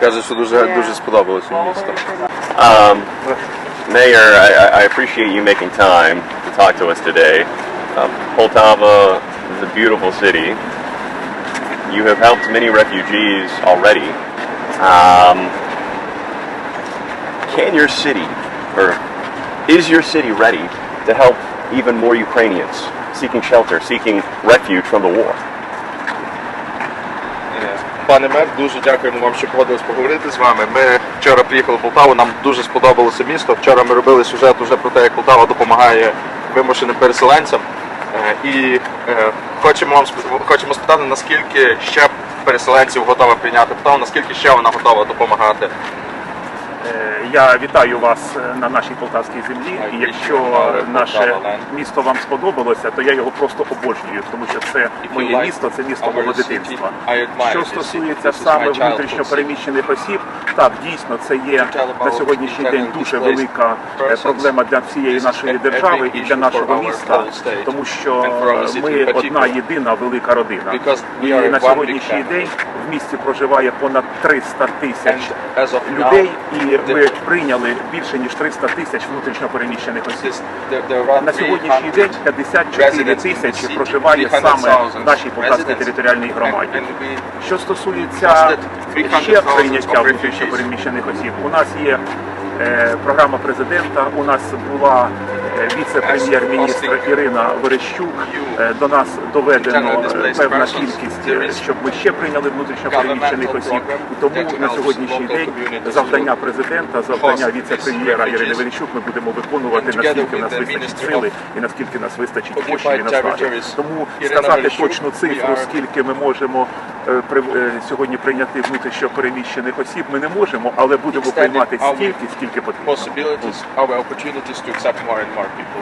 Каже, що дуже, дуже сподобалося місто. Um, Mayor, I, I- I appreciate you making time to talk to us today. Um, Poltava is a beautiful city. You have helped many refugees already. Um, can your city, or is your city ready to help even more Ukrainians seeking shelter, seeking refuge from the war? Пане мер, дуже дякуємо вам, що погодились поговорити з вами. Ми вчора приїхали в Полтаву, нам дуже сподобалося місто. Вчора ми робили сюжет уже про те, як Полтава допомагає вимушеним переселенцям. Е, І е, хочемо вам хочемо спитати, наскільки ще переселенців готова прийняти Полтаву, наскільки ще вона готова допомагати. Е, Я вітаю вас е, на нашій полтавській землі. І якщо наше місто вам сподобалося, то я його просто обожнюю, тому що це моє місто, це місто мого дитинства. Що стосується саме внутрішньо переміщених осіб, так дійсно це є на сьогоднішній день дуже велика е, проблема для всієї нашої держави і для нашого міста, тому що ми одна єдина велика родина. І на сьогоднішній день в місті проживає понад 300 тисяч людей, і ми прийняли більше ніж 300 тисяч внутрішньопереміщених осіб. На сьогоднішній день 54 тисячі проживає саме в нашій Полтавській територіальній громаді. Що стосується ще прийняття внутрішньопереміщених осіб, у нас є е, програма президента. У нас була е, віце-прем'єр-міністр Ірина Верещук. Е, До нас доведено е, певна кількість, е, щоб ми ще прийняли внутрішньопереміщених осіб. І тому на сьогоднішній день завдання президента, завдання віце-прем'єра Ірини Верещук ми будемо виконувати наскільки нас вистачить сили і наскільки нас вистачить коштів і наснаги. Тому сказати точну цифру, скільки ми можемо сьогодні прийняти внутрішньо переміщених осіб, ми не можемо, але будемо приймати стільки, скільки потрібно.